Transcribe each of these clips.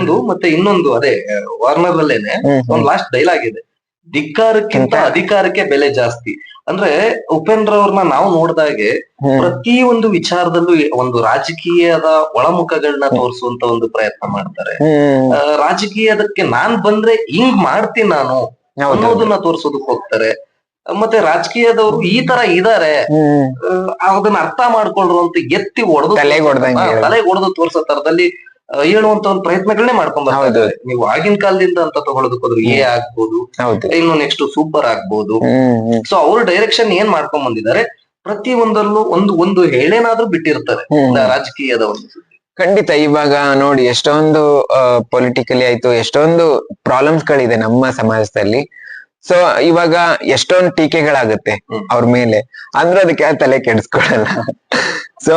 ಒಂದು ಮತ್ತೆ ಇನ್ನೊಂದು ಅದೇ ವಾರ್ನರ್ ಅಲ್ಲೇನೆ ಒಂದು ಲಾಸ್ಟ್ ಡೈಲಾಗ್ ಇದೆ. ಧಿಕ್ಕಾರಕ್ಕಿಂತ ಅಧಿಕಾರಕ್ಕೆ ಬೆಲೆ ಜಾಸ್ತಿ. ಅಂದ್ರೆ ಉಪೇಂದ್ರ ಅವ್ರನ್ನ ನಾವು ನೋಡಿದಾಗೆ ಪ್ರತಿ ಒಂದು ವಿಚಾರದಲ್ಲೂ ಒಂದು ರಾಜಕೀಯದ ಒಳಮುಖಗಳನ್ನ ತೋರಿಸುವಂತ ಒಂದು ಪ್ರಯತ್ನ ಮಾಡ್ತಾರೆ. ರಾಜಕೀಯದಕ್ಕೆ ನಾನ್ ಬಂದ್ರೆ ಹಿಂಗ್ ಮಾಡ್ತೀನಿ ನಾನು ಅನ್ನೋದನ್ನ ತೋರ್ಸೋದಕ್ ಹೋಗ್ತಾರೆ. ಮತ್ತೆ ರಾಜಕೀಯದವರು ಈ ತರ ಇದಾರೆ. ಅದನ್ನ ಅರ್ಥ ಮಾಡ್ಕೊಳ್ರು ಅಂತ ಎತ್ತಿ ಹೊಡೆದು. ತಲೆಗೆ ಹೊಡೆದು ತೋರ್ಸೋ ತರದಲ್ಲಿ ಹೇಳುವಂತ ಒಂದು ಪ್ರಯತ್ನಗಳನ್ನೇ ಮಾಡ್ಕೊಂಡ್. ನೀವು ಆಗಿನ ಕಾಲದಿಂದ ಅಂತ ತಗೊಳೋದಕ್ಕೋದ್ರು ಎ ಆಗ್ಬೋದು ಇನ್ನು ನೆಕ್ಸ್ಟ್ ಸೂಪರ್ ಆಗ್ಬೋದು. ಸೊ ಅವ್ರ ಡೈರೆಕ್ಷನ್ ಏನ್ ಮಾಡ್ಕೊಂಡ್ ಬಂದಿದ್ದಾರೆ? ಪ್ರತಿ ಒಂದಲ್ಲೂ ಒಂದು ಒಂದು ಹೇಳೇನಾದ್ರೂ ಬಿಟ್ಟಿರ್ತಾರೆ. ರಾಜಕೀಯದ ಒಂದು ಖಂಡಿತ ಇವಾಗ ನೋಡಿ ಎಷ್ಟೊಂದು ಪೊಲಿಟಿಕಲಿ ಆಯ್ತು ಎಷ್ಟೊಂದು ಪ್ರಾಬ್ಲಮ್ಸ್ ಗಳಿದೆ ನಮ್ಮ ಸಮಾಜದಲ್ಲಿ. ಸೊ ಇವಾಗ ಎಷ್ಟೊಂದು ಟೀಕೆಗಳಾಗುತ್ತೆ. ಅವ್ರ ಮೇಲೆ. ಅಂದ್ರೆ ಅದಕ್ಕೆ ತಲೆ ಕೆಡಿಸ್ಕೊಳಲ್ಲ ಸೊ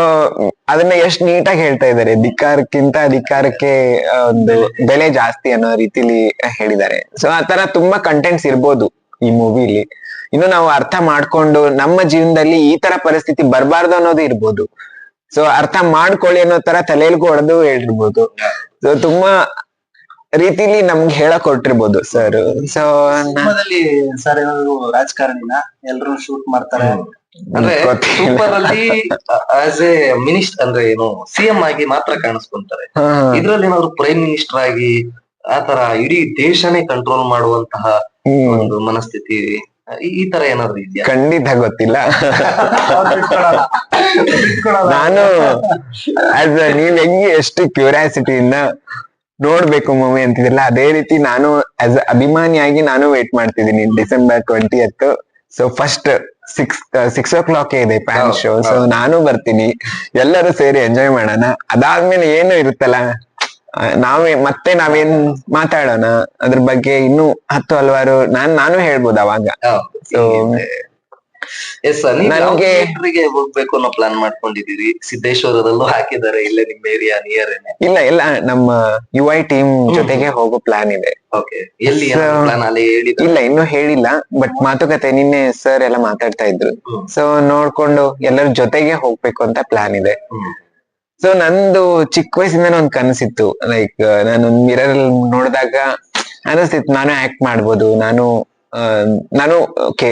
ಅದನ್ನ ಎಷ್ಟ್ ನೀಟಾಗಿ ಹೇಳ್ತಾ ಇದ್ದಾರೆ? ಧಿಕ್ಕಾರಕ್ಕಿಂತ ಅಧಿಕಾರಕ್ಕೆ ಒಂದು ಬೆಲೆ ಜಾಸ್ತಿ ಅನ್ನೋ ರೀತಿಲಿ ಹೇಳಿದ್ದಾರೆ. ಸೊ ಆತರ ತುಂಬಾ ಕಂಟೆಂಟ್ಸ್ ಇರ್ಬೋದು ಈ ಮೂವಿಲಿ ಇನ್ನು ನಾವು ಅರ್ಥ ಮಾಡ್ಕೊಂಡು ನಮ್ಮ ಜೀವನದಲ್ಲಿ ಈ ತರ ಪರಿಸ್ಥಿತಿ ಬರಬಾರ್ದು ಅನ್ನೋದು ಇರ್ಬೋದು. ಸೊ ಅರ್ಥ ಮಾಡ್ಕೊಳ್ಳಿ ಅನ್ನೋ ತರ ತಲೆಲ್ಗೂ ಹೊಡೆದು ಹೇಳಿರ್ಬೋದು ಸೊ ತುಂಬಾ ರೀತಿಲಿ ನಮ್ಗೆ ಹೇಳಕ್ ಕೊಟ್ಟಿರ್ಬೋದು ಸರ್ ಸೊ ಸಿನಿಮಾದಲ್ಲಿ ಸರ್ ಏನಾದ್ರು ರಾಜಕಾರಣಿನ? ಎಲ್ರು ಶೂಟ್ ಮಾಡ್ತಾರೆ. ಅಂದ್ರೆ ಸೂಪರ್ ಅಲ್ಲಿ ಆಸ್ ಎ ಮಿನಿಸ್ಟರ್ ಅಂದ್ರೆ ಏನು ಸಿಎಂ ಆಗಿ ಮಾತ್ರ ಕಾಣಿಸ್ಕೊಂತಾರೆ. ಇದ್ರಲ್ಲಿ ಏನಾದ್ರು ಪ್ರೈಮ್ ಮಿನಿಸ್ಟರ್ ಆಗಿ ಆತರ ಇಡೀ ದೇಶನೇ ಕಂಟ್ರೋಲ್ ಮಾಡುವಂತಹ ಒಂದು ಮನಸ್ಥಿತಿ ಈ- ತರ ಏನಾದ್ರು ಇದೆಯಾ? ಖಂಡಿತ ಗೊತ್ತಿಲ್ಲ. ನಾನು ಆಸ್ ನೀವ್ ಹೆಂಗೆ ಎಷ್ಟು ಕ್ಯೂರಿಯಾಸಿಟಿಯಿಂದ ನೋಡ್ಬೇಕು ಮೂವಿ ಅಂತಿದ್ರಲ್ಲ ಅದೇ ರೀತಿ ನಾನು ಆಸ್ ಅಭಿಮಾನಿಯಾಗಿ ನಾನು ವೇಟ್ ಮಾಡ್ತಿದ್ದೀನಿ December twenty eight so first six six o'clock ಇದೆ ಪ್ಯಾನ್ ಶೋ ಸೊ ನಾನು ಬರ್ತೀನಿ. ಎಲ್ಲರೂ ಸೇರಿ ಎಂಜಾಯ್ ಮಾಡೋಣ. ಅದಾದ್ಮೇಲೆ ಏನು ಇರುತ್ತಲ್ಲ? ನಾವೇ ಮತ್ತೆ ನಾವೇನ್ ಮಾತಾಡೋಣ? ಅದ್ರ ಬಗ್ಗೆ ಇನ್ನು ಹತ್ತು ಹಲವಾರು ನಾನ್ ನಾನು ಹೇಳ್ಬೋದು ಅವಾಗ. So, ಎಸ್ ನೀವು ಥಿಯೇಟರ್ಗೆ ಹೋಗ್ಬೇಕು ಅನ್ನೋ ಪ್ಲಾನ್ ಮಾಡ್ಕೊಂಡಿದೀರಿ ಸಿದ್ದೇಶ್ವರದಲ್ಲೂ ಹಾಕಿದ್ದಾರೆ ಇಲ್ಲೇ ನಿಮ್ಮ ಏರಿಯಾ ನಿಯರ್ ಇಲ್ಲ ಇಲ್ಲ ನಮ್ಮ ಯು ಐ ಟೀಮ್ ಜೊತೆಗೆ ಹೋಗೋ ಪ್ಲಾನ್ ಇದೆ. ಓಕೆ ಎಲ್ಲಿ ಪ್ಲಾನ್ ಅಲ್ಲಿ ಇಲ್ಲ ಇನ್ನೂ ಹೇಳಿಲ್ಲ ಬಟ್ ಮಾತುಕತೆ ನಿನ್ನೆ ಸರ್ ಎಲ್ಲ ಮಾತಾಡ್ತಾ ಇದ್ರು. ಸೊ ನೋಡ್ಕೊಂಡು ಎಲ್ಲರ ಜೊತೆಗೆ ಹೋಗ್ಬೇಕು ಅಂತ ಪ್ಲಾನ್ ಇದೆ. ಸೊ ನಂದು ಚಿಕ್ಕ ವಯಸ್ಸಿಂದ ಒಂದ್ ಕನಸಿತ್ತು. ಲೈಕ್ ನಾನು ಮಿರರ್ ಅಲ್ಲಿ ನೋಡಿದಾಗ ಅನಿಸ್ತಿತ್ತು ನಾನು ಆಕ್ಟ್ ಮಾಡ್ಬೋದು ನಾನು ನಾನು ಓಕೆ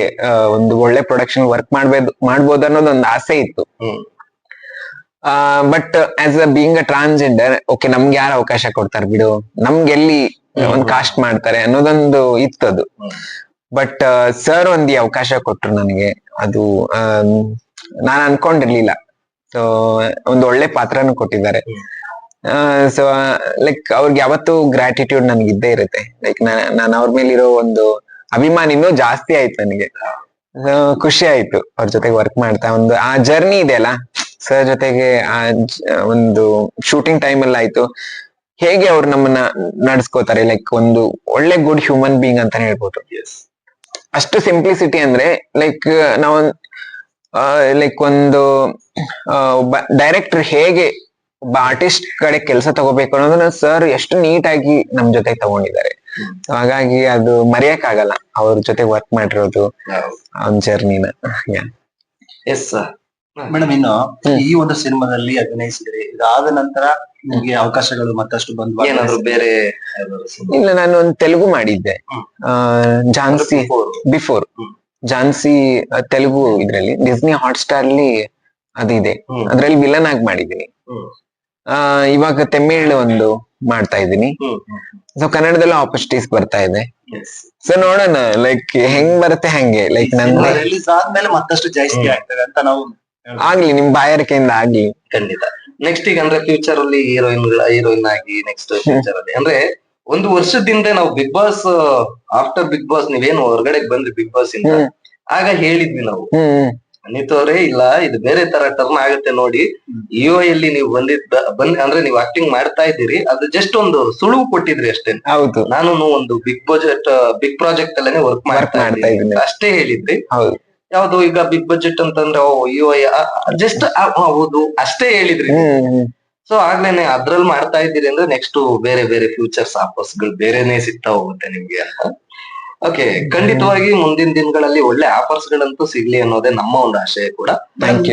ಒಂದು ಒಳ್ಳೆ ಪ್ರೊಡಕ್ಷನ್ ವರ್ಕ್ ಮಾಡ್ಬೋದು ಮಾಡ್ಬೋದು ಅನ್ನೋದೊಂದು ಆಸೆ ಇತ್ತು. But as a being a transgender okay ನಮ್ಗೆ ಯಾರು ಅವಕಾಶ ಕೊಡ್ತಾರೆ ಬಿಡು? ನಮ್ಗೆ ಎಲ್ಲಿ ಒಂದ್ ಕಾಸ್ಟ್ ಮಾಡ್ತಾರೆ ಅನ್ನೋದೊಂದು ಇತ್ತು ಅದು ಬಟ್ ಸರ್ ಒಂದು ಅವಕಾಶ ಕೊಟ್ರು ನನಗೆ. ಅದು ನಾನು ಅನ್ಕೊಂಡಿರ್ಲಿಲ್ಲ. ಸೊ ಒಂದು ಒಳ್ಳೆ ಪಾತ್ರನೂ ಕೊಟ್ಟಿದ್ದಾರೆ. ಸೊ ಲೈಕ್ ಅವ್ರಿಗೆ ಯಾವತ್ತೂ ಗ್ರಾಟಿಟ್ಯೂಡ್ ನನಗಿದ್ದೇ ಇದ್ದೇ ಇರುತ್ತೆ ಲೈಕ್ ನಾನು ಅವ್ರ ಮೇಲಿರೋ ಒಂದು ಅಭಿಮಾನ ಇನ್ನೂ ಜಾಸ್ತಿ ಆಯ್ತು ನನಗೆ. ಖುಷಿ ಆಯ್ತು ಅವ್ರ ಜೊತೆಗೆ ವರ್ಕ್ ಮಾಡ್ತಾ ಒಂದು ಆ ಜರ್ನಿ ಇದೆ ಅಲ್ಲ? ಸರ್ ಜೊತೆಗೆ ಆ ಒಂದು ಶೂಟಿಂಗ್ ಟೈಮ್ ಅಲ್ಲಿ ಆಯ್ತು. ಹೇಗೆ ಅವ್ರು ನಮ್ಮನ್ನ ನಡ್ಸ್ಕೋತಾರೆ? ಲೈಕ್ ಒಂದು ಒಳ್ಳೆ ಗುಡ್ ಹ್ಯೂಮನ್ ಬೀಯಿಂಗ್ ಅಂತಾನೆ ಹೇಳ್ಬೋದು. ಅಷ್ಟು ಸಿಂಪ್ಲಿಸಿಟಿ ಅಂದ್ರೆ ಲೈಕ್ ನಾವು ಲೈಕ್ ಒಂದು ಡೈರೆಕ್ಟರ್ ಹೇಗೆ ಒಬ್ಬ ಆರ್ಟಿಸ್ಟ್ ಕಡೆ ಕೆಲಸ ತಗೋಬೇಕು ಅನ್ನೋದನ್ನ ಸರ್ ಎಷ್ಟು ನೀಟಾಗಿ ನಮ್ ಜೊತೆ ತಗೊಂಡಿದ್ದಾರೆ. ಹಾಗಾಗಿ ಅದು ಮರೆಯಕ್ ಆಗಲ್ಲ ಅವ್ರ ಜೊತೆ ವರ್ಕ್ ಮಾಡಿರೋದು. ಅವ್ನ ಜರ್ನಿನ ಎಸ್ ಮೇಡಮ್ ಇನ್ನು ಈ ಒಂದು ಸಿನಿಮಾದಲ್ಲಿ ಅಭಿನಯಿಸಿದ್ರಿ. ಇದಾದ ನಂತರ ನಿಮ್ಗೆ ಅವಕಾಶಗಳು ಮತ್ತಷ್ಟು ಬಂದ್ ಏನಾದ್ರು ಬೇರೆ ಇಲ್ಲ ನಾನು ಒಂದು ತೆಲುಗು ಮಾಡಿದ್ದೆ. ಜಾನ್ಸಿ ಆ, ಝಾನ್ಸಿ ಬಿಫೋರ್. ಝಾನ್ಸಿ ತೆಲುಗು ಇದ್ರಲ್ಲಿ. ಡಿಸ್ನಿ ಹಾಟ್ ಸ್ಟಾರ್ ಅಲ್ಲಿ ಅದಿದೆ. ಅದ್ರಲ್ಲಿ ವಿಲನ್ ಆಗಿ ಮಾಡಿದ್ದೀನಿ. ಆ, ಇವಾಗ ತಮಿಳ್ ಒಂದು ಮಾಡ್ತಾ ಇದ್ದೀನಿ. ಸೊ ಕನ್ನಡದಲ್ಲೂ ಆಪರ್ಚುನಿಟೀಸ್ ಬರ್ತಾ ಇದೆ. ಸೊ ನೋಡೋಣ ಲೈಕ್ ಹೆಂಗ್ ಬರುತ್ತೆ ಹಂಗೆ? ಲೈಕ್ ನಂದು ರಿಲೀಸ್ ಆದ್ಮೇಲೆ ಮತ್ತಷ್ಟು ಜಾಸ್ತಿ. ಆಗ್ತದೆ ಅಂತ ನಾವು ಆಗ್ಲಿ ನಿಮ್ ಬಾಯಾರಿಕೆಯಿಂದ ಆಗ್ಲಿ. ಖಂಡಿತ. ನೆಕ್ಸ್ಟ್ ಈಗ ಅಂದ್ರೆ ಫ್ಯೂಚರ್ ಅಲ್ಲಿ ಹೀರೋಯಿನ್ ಹೀರೋಯಿನ್ ಆಗಿ ನೆಕ್ಸ್ಟ್ ಫ್ಯೂಚರ್ ಅಲ್ಲಿ. ಅಂದ್ರೆ ಒಂದು ವರ್ಷದಿಂದ ನಾವು Bigg Boss after Bigg Boss ನೀವೇನು ಹೊರಗಡೆ ಬಂದ್ರಿ ಬಿಗ್ ಬಾಸ್ ಇಂದ. ಆಗ ಹೇಳಿದ್ವಿ ನಾವು. ಹ್ಮ್ ಅನಿತ್ ಅವರೇ ಇಲ್ಲ ಇದು ಬೇರೆ ತರ ಟರ್ನ್ ಆಗುತ್ತೆ ನೋಡಿ. ಇಒ ಅಲ್ಲಿ ನೀವು ಬಂದಿದ್ದ ಬಂದ್ ಅಂದ್ರೆ ನೀವು ಆಕ್ಟಿಂಗ್ ಮಾಡ್ತಾ ಇದ್ದೀರಿ ಅದು ಜಸ್ಟ್ ಒಂದು ಸುಳಿವು ಕೊಟ್ಟಿದ್ರಿ ಅಷ್ಟೇ. ಹೌದು. ನಾನು ಒಂದು ಬಿಗ್ ಬಜೆಟ್ ಬಿಗ್ ಪ್ರಾಜೆಕ್ಟ್ ಅಲ್ಲೇನೆ ವರ್ಕ್ ಮಾಡ್ತಾ ಇದ್ದೀನಿ. ಅಷ್ಟೇ ಹೇಳಿದ್ರಿ. ಯಾವ್ದು ಈಗ ಬಿಗ್ ಬಜೆಟ್ ಅಂತಂದ್ರೆ ಓ ಇಒ ಜಸ್ಟ್ ಹೌದು ಅಷ್ಟೇ ಹೇಳಿದ್ರಿ. ಸೊ ಆಗ್ಲೇನೆ ಅದ್ರಲ್ಲಿ ಮಾಡ್ತಾ ಇದ್ದೀರಿ ಅಂದ್ರೆ ನೆಕ್ಸ್ಟ್ ಬೇರೆ ಬೇರೆ ಫ್ಯೂಚರ್ಸ್ ಆಫರ್ಸ್ಗಳು ಬೇರೆನೆ ಸಿಗ್ತಾ ಹೋಗುತ್ತೆ ನಿಮ್ಗೆ ಅಂತ. ಓಕೆ ಖಂಡಿತವಾಗಿ ಮುಂದಿನ ದಿನಗಳಲ್ಲಿ ಒಳ್ಳೆ ಆಫರ್ಸ್ ಗಳಂತೂ ಸಿಗ್ಲಿ ಅನ್ನೋದೇ ನಮ್ಮ ಒಂದು ಆಶಯ ಕೂಡ. Thank you